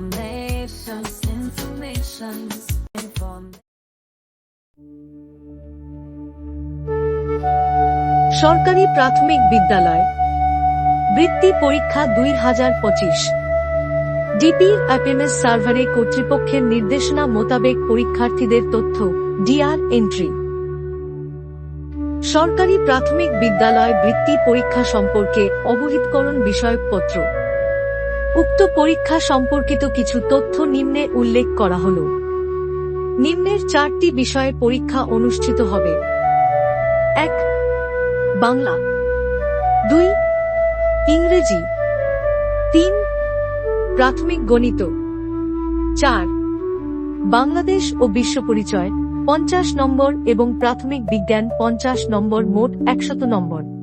Informations, informations, inform. সরকারি প্রাথমিক বিদ্যালয়। বৃত্তি পরীক্ষা দুই হাজার পঁচিশ। ডিপি অ্যাপিএমএস সার্ভারে কর্তৃপক্ষের নির্দেশনা মোতাবেক পরীক্ষার্থীদের তথ্য ডিআর এন্ট্রি। সরকারি প্রাথমিক বিদ্যালয় বৃত্তি পরীক্ষা সম্পর্কে অবহিতকরণ বিষয়কপত্র। উক্ত পরীক্ষা সম্পর্কিত কিছু তথ্য নিম্নে উল্লেখ করা হল। নিম্নের চারটি বিষয়ে পরীক্ষা অনুষ্ঠিত হবে। এক, বাংলা। দুই, ইংরেজি। তিন, প্রাথমিক গণিত। চার, বাংলাদেশ ও বিশ্ব পরিচয়, পঞ্চাশ নম্বর এবং প্রাথমিক বিজ্ঞান, পঞ্চাশ নম্বর মোট একশত নম্বর।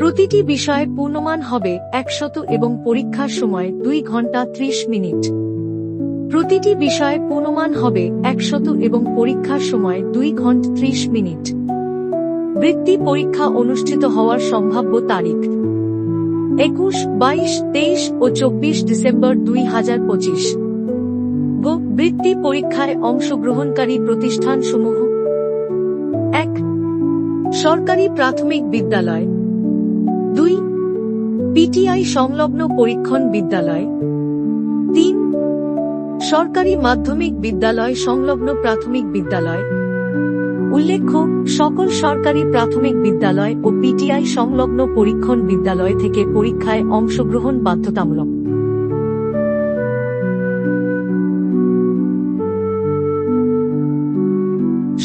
প্রতিটি বিষয়ে পূর্ণমান হবে একশত এবং পরীক্ষার সময় দুই ঘণ্টা ত্রিশ মিনিট। প্রতিটি বিষয়ে পূর্ণমান হবে একশত এবং পরীক্ষার সময় দুই ঘণ্টা ত্রিশ মিনিট। বৃত্তি পরীক্ষা অনুষ্ঠিত হওয়ার সম্ভাব্য তারিখ। একুশ, বাইশ, তেইশ ও চব্বিশ ডিসেম্বর দুই হাজার পঁচিশ। বৃত্তি পরীক্ষায় অংশগ্রহণকারী প্রতিষ্ঠানসমূহ। এক, সরকারি প্রাথমিক বিদ্যালয়। দুই, পিটিআই সংলগ্ন পরীক্ষণ বিদ্যালয়। তিন, সরকারি মাধ্যমিক বিদ্যালয় সংলগ্ন প্রাথমিক বিদ্যালয়। উল্লেখ্য, সকল সরকারি প্রাথমিক বিদ্যালয় ও পিটিআই সংলগ্ন পরীক্ষণ বিদ্যালয় থেকে পরীক্ষায় অংশগ্রহণ বাধ্যতামূলক।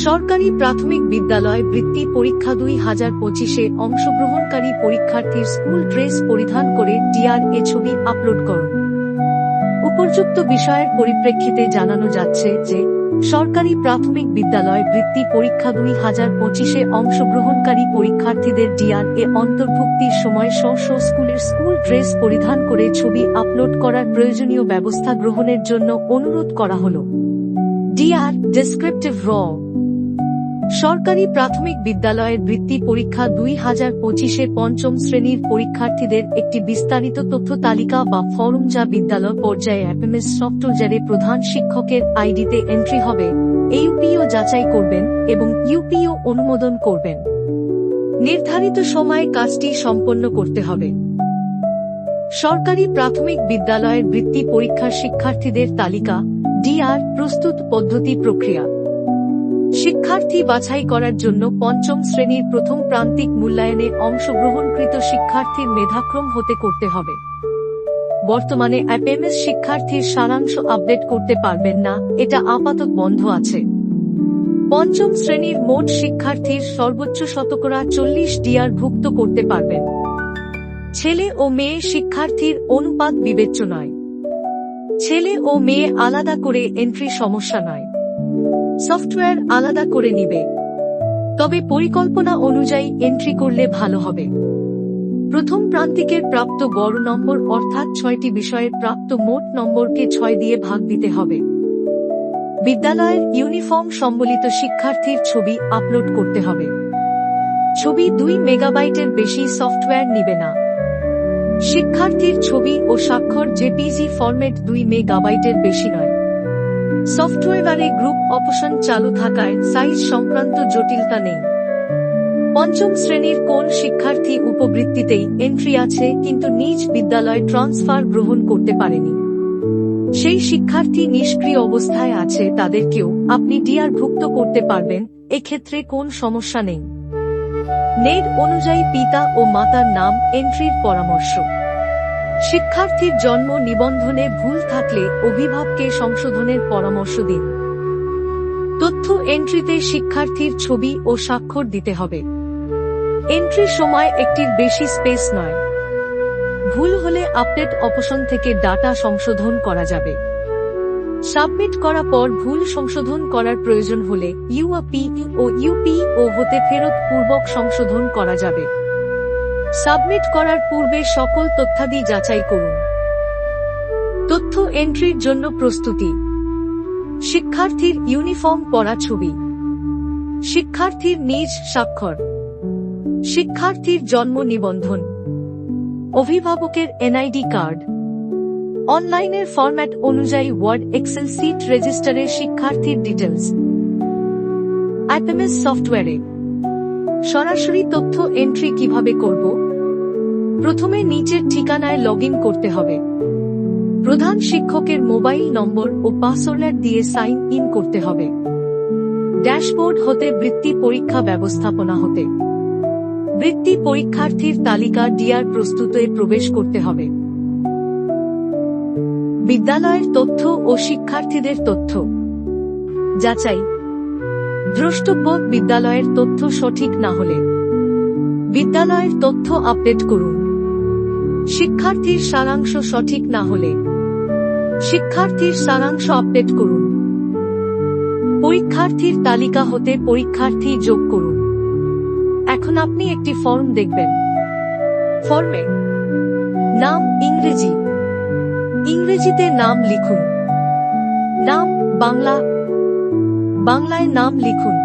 সরকারি প্রাথমিক বিদ্যালয় বৃত্তি পরীক্ষা দুই হাজার পঁচিশে অংশগ্রহণকারী পরীক্ষার্থীর স্কুল ড্রেস পরিধান করে ডিআরএ ছবি আপলোড করুন উপর্যুক্ত বিষয়ের পরিপ্রেক্ষিতে জানানো যাচ্ছে যে, সরকারি প্রাথমিক বিদ্যালয় বৃত্তি পরীক্ষা দুই হাজার পঁচিশে অংশগ্রহণকারী পরীক্ষার্থীদের ডিআরএ অন্তর্ভুক্তির সময় স্ব স্কুলের স্কুল ড্রেস পরিধান করে ছবি আপলোড করার প্রয়োজনীয় ব্যবস্থা গ্রহণের জন্য অনুরোধ করা হল। ডিআর ডেসক্রিপটিভ র সরকারি প্রাথমিক বিদ্যালয়ের বৃত্তি পরীক্ষা দুই হাজার পঁচিশে পঞ্চম শ্রেণির পরীক্ষার্থীদের একটি বিস্তারিত তথ্য তালিকা বা ফরম যা বিদ্যালয় পর্যায়ে অ্যাপেমেস সফটওয়্যারে প্রধান শিক্ষকের আইডিতে এন্ট্রি হবে। ইউপিও যাচাই করবেন এবং ইউপিও অনুমোদন করবেন। নির্ধারিত সময়ে কাজটি সম্পন্ন করতে হবে। সরকারি প্রাথমিক বিদ্যালয়ের বৃত্তি পরীক্ষার শিক্ষার্থীদের তালিকা, ডিআর, প্রস্তুত পদ্ধতি প্রক্রিয়া। শিক্ষার্থী বাছাই করার জন্য পঞ্চম শ্রেণির প্রথম প্রান্তিক মূল্যায়নে অংশগ্রহণকৃত শিক্ষার্থীর মেধাক্রম হতে করতে হবে। বর্তমানে অ্যাপেমএস শিক্ষার্থীর সারাংশ আপডেট করতে পারবেন না, এটা আপাতত বন্ধ আছে। পঞ্চম শ্রেণির মোট শিক্ষার্থীর সর্বোচ্চ শতকরা চল্লিশ ডিআর ভুক্ত করতে পারবেন। ছেলে ও মেয়ে শিক্ষার্থীর অনুপাত বিবেচ্য নয়। ছেলে ও মেয়ে আলাদা করে এন্ট্রি সমস্যা নয়। সফটওয়্যার আলাদা করে নিবে। তবে পরিকল্পনা অনুযায়ী এন্ট্রি করলে ভালো হবে। প্রথম প্রান্তিকের প্রাপ্ত গড় নম্বর অর্থাৎ ছয়টি বিষয়ের প্রাপ্ত মোট নম্বরকে ছয় দিয়ে ভাগ দিতে হবে। বিদ্যালয়ের ইউনিফর্ম সম্বলিত শিক্ষার্থীর ছবি আপলোড করতে হবে। ছবি দুই মেগাবাইটের বেশি সফটওয়্যার নিবে না। শিক্ষার্থীর ছবি ও স্বাক্ষর জেপিজি ফরম্যাট দুই মেগাবাইটের বেশি নয়। সফটওয়্যারে গ্রুপ অপশন চালু থাকায় সাইজ সংক্রান্ত জটিলতা নেই। পঞ্চম শ্রেণির কোন শিক্ষার্থী উপবৃত্তিতেই এন্ট্রি আছে কিন্তু নিজ বিদ্যালয় ট্রান্সফার গ্রহণ করতে পারেনি। সেই শিক্ষার্থী নিষ্ক্রিয় অবস্থায় আছে, তাদেরকেও আপনি ডিআর ভুক্ত করতে পারবেন, এক্ষেত্রে কোন সমস্যা নেই। নেট অনুযায়ী পিতা ও মাতার নাম এন্ট্রির পরামর্শ। শিক্ষার্থীর জন্ম নিবন্ধনে ভুল থাকলে অভিভাবককে সংশোধনের পরামর্শ দিন। তথ্য এন্ট্রিতে শিক্ষার্থীর ছবি ও স্বাক্ষর দিতে হবে। এন্ট্রির সময় একটির বেশি স্পেস নয়। ভুল হলে আপডেট অপশন থেকে ডাটা সংশোধন করা যাবে। সাবমিট করা পর ভুল সংশোধন করার প্রয়োজন হলে ইউআপি ও ইউপি ও হতে ফেরত পূর্বক সংশোধন করা যাবে। সাবমিট করার পূর্বে সকল তথ্যাদি যাচাই করুন। তথ্য এন্ট্রির জন্য প্রস্তুতি। শিক্ষার্থীর ইউনিফর্ম পরা ছবি। শিক্ষার্থীর নিজ স্বাক্ষর। শিক্ষার্থীর জন্ম নিবন্ধন। অভিভাবকের এনআইডি কার্ড। অনলাইনের ফরম্যাট অনুযায়ী ওয়ার্ড, এক্সেল, সিট রেজিস্টারের শিক্ষার্থীর ডিটেলস অ্যাপএমএস সফটওয়্যারে। সরাসরি তথ্য এন্ট্রি কীভাবে করব? প্রথমে নিচের ঠিকানায় লগ করতে হবে। প্রধান শিক্ষকের মোবাইল নম্বর ও পাসওয়ার্ড দিয়ে সাইন ইন করতে হবে। ড্যাশবোর্ড হতে বৃত্তি পরীক্ষা ব্যবস্থাপনা হতে। বৃত্তি পরীক্ষার্থীর তালিকা ডিআর প্রস্তুতে প্রবেশ করতে হবে। বিদ্যালয়ের তথ্য ও শিক্ষার্থীদের তথ্য। যাচাই। দ্রষ্টব্য বিদ্যালয়ের তথ্য সঠিক না হলে। বিদ্যালয়ের তথ্য আপডেট করুন। শিক্ষার্থীর সারাংশ সঠিক না হলে। শিক্ষার্থীর সারাংশ আপডেট করুন। পরীক্ষার্থীর তালিকা হতে পরীক্ষার্থী যোগ করুন। এখন আপনি একটি ফর্ম দেখবেন। ফর্মে নাম ইংরেজি। ইংরেজিতে নাম লিখুন। নাম বাংলা। বাংলায় নাম লিখুন।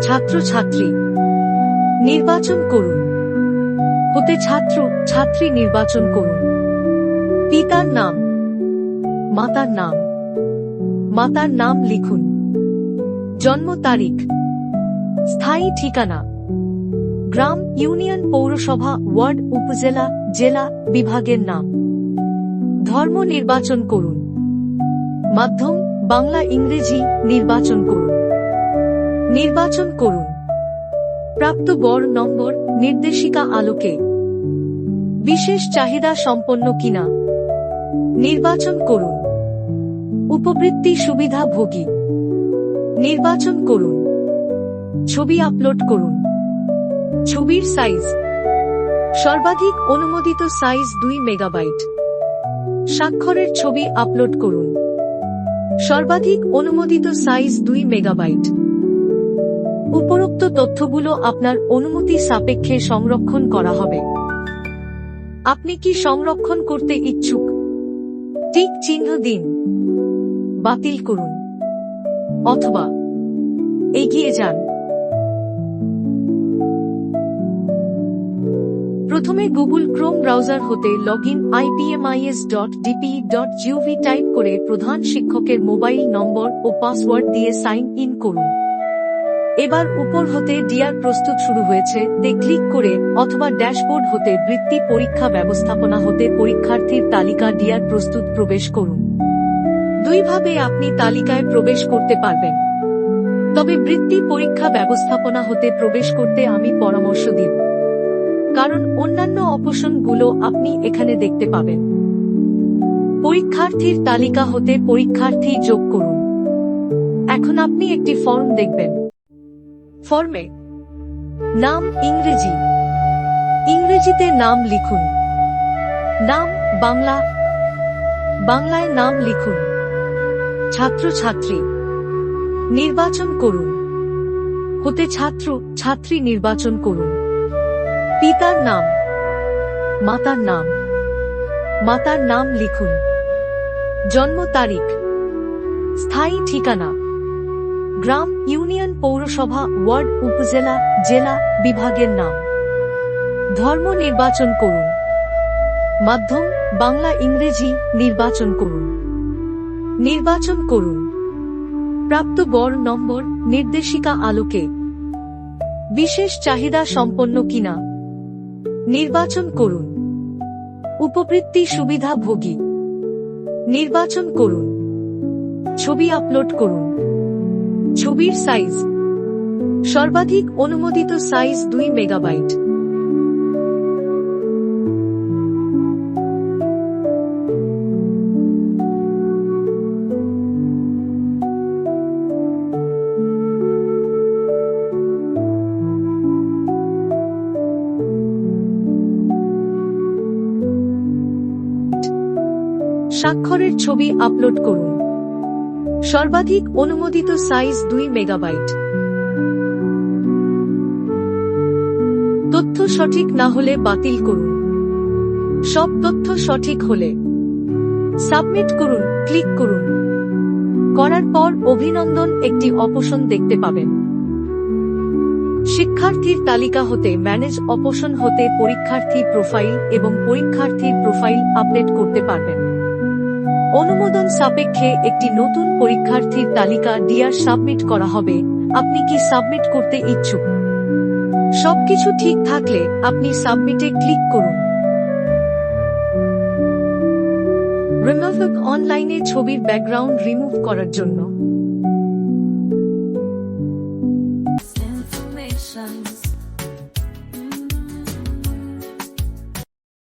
ছাত্র ছাত্রী নির্বাচন করুন। হতে ছাত্র, ছাত্রী নির্বাচন করুন। পিতার নাম। মাতার নাম। মাতার নাম লিখুন। জন্ম তারিখ। স্থায়ী ঠিকানা। গ্রাম ইউনিয়ন পৌরসভা, ওয়ার্ড, উপজেলা, জেলা বিভাগের নাম। ধর্ম নির্বাচন করুন। মাধ্যম, বাংলা ইংরেজি নির্বাচন করুন। নির্বাচন করুন। প্রাপ্ত বর নম্বর নির্দেশিকা আলোকে। বিশেষ চাহিদা সম্পন্ন কিনা? নির্বাচন করুন। উপবৃত্তি সুবিধা ভোগী। নির্বাচন করুন। ছবি আপলোড করুন। ছবির সাইজ। সর্বাধিক অনুমোদিত সাইজ দুই মেগাবাইট। স্বাক্ষরের ছবি আপলোড করুন। সর্বাধিক অনুমোদিত সাইজ দুই মেগাবাইট। উপরোক্ত তথ্যগুলো আপনার অনুমতি সাপেক্ষে সংরক্ষণ করা হবে। আপনি কি সংরক্ষণ করতে ইচ্ছুক? টিক চিহ্ন দিন। বাতিল করুন। অথবা এগিয়ে যান। প্রথমে গুগল ক্রোম ব্রাউজার হতে log in IPMIS dot DP dot GOV type করে প্রধান শিক্ষকের মোবাইল নম্বর ও পাসওয়ার্ড দিয়ে সাইন ইন করুন। এবার উপর হতে ডিআর প্রস্তুত শুরু হয়েছে, তে ক্লিক করে অথবা ড্যাশবোর্ড হতে বৃত্তি পরীক্ষা ব্যবস্থাপনা হতে পরীক্ষার্থীর তালিকা ডিআর প্রস্তুত প্রবেশ করুন। দুইভাবে আপনি তালিকায় প্রবেশ করতে পারবেন। তবে বৃত্তি পরীক্ষা ব্যবস্থাপনা হতে প্রবেশ করতে আমি পরামর্শ দিব কারণ অন্যান্য অপশনগুলো আপনি এখানে দেখতে পাবেন। পরীক্ষার্থীর তালিকা হতে পরীক্ষার্থী যোগ করুন। এখন আপনি একটি ফর্ম দেখবেন। ফর্মে নাম ইংরেজি। ইংরেজিতে নাম লিখুন। নাম বাংলা। বাংলায় নাম লিখুন। ছাত্র ছাত্রী নির্বাচন করুন। হতে ছাত্র, ছাত্রী নির্বাচন করুন। পিতার নাম। মাতার নাম। মাতার নাম লিখুন। জন্ম তারিখ। স্থায়ী ঠিকানা। গ্রাম ইউনিয়ন পৌরসভা, ওয়ার্ড, উপজেলা, জেলা বিভাগের নাম। ধর্ম নির্বাচন করুন। মাধ্যম, বাংলা ইংরেজি নির্বাচন করুন। নির্বাচন করুন। প্রাপ্ত বর নম্বর, নির্দেশিকা আলোকে। বিশেষ চাহিদা সম্পন্ন কিনা? নির্বাচন করুন। উপবৃত্তি সুবিধা ভোগী নির্বাচন করুন। ছবি আপলোড করুন। ছবির সাইজ। সর্বাধিক অনুমোদিত সাইজ দুই মেগাবাইট। স্বাক্ষরের ছবি আপলোড করুন। সর্বাধিক অনুমোদিত সাইজ দুই মেগাবাইট। তথ্য সঠিক না হলে বাতিল করুন। সব তথ্য সঠিক হলে সাবমিট করুন, ক্লিক করুন। করার পর অভিনন্দন একটি অপশন দেখতে পাবেন। শিক্ষার্থীর তালিকা হতে ম্যানেজ অপশন হতে পরীক্ষার্থী প্রোফাইল এবং পরীক্ষার্থীর প্রোফাইল আপডেট করতে পারবেন। অনুমোদন সাপেক্ষে একটি নতুন পরীক্ষার্থীর তালিকা ডিয়ার সাবমিট করা হবে। আপনি কি সাবমিট করতে ইচ্ছুক? সবকিছু ঠিক থাকলে আপনি সাবমিটে ক্লিক করুন। রিমুভ অনলাইনে ছবির ব্যাকগ্রাউন্ড রিমুভ করার জন্য।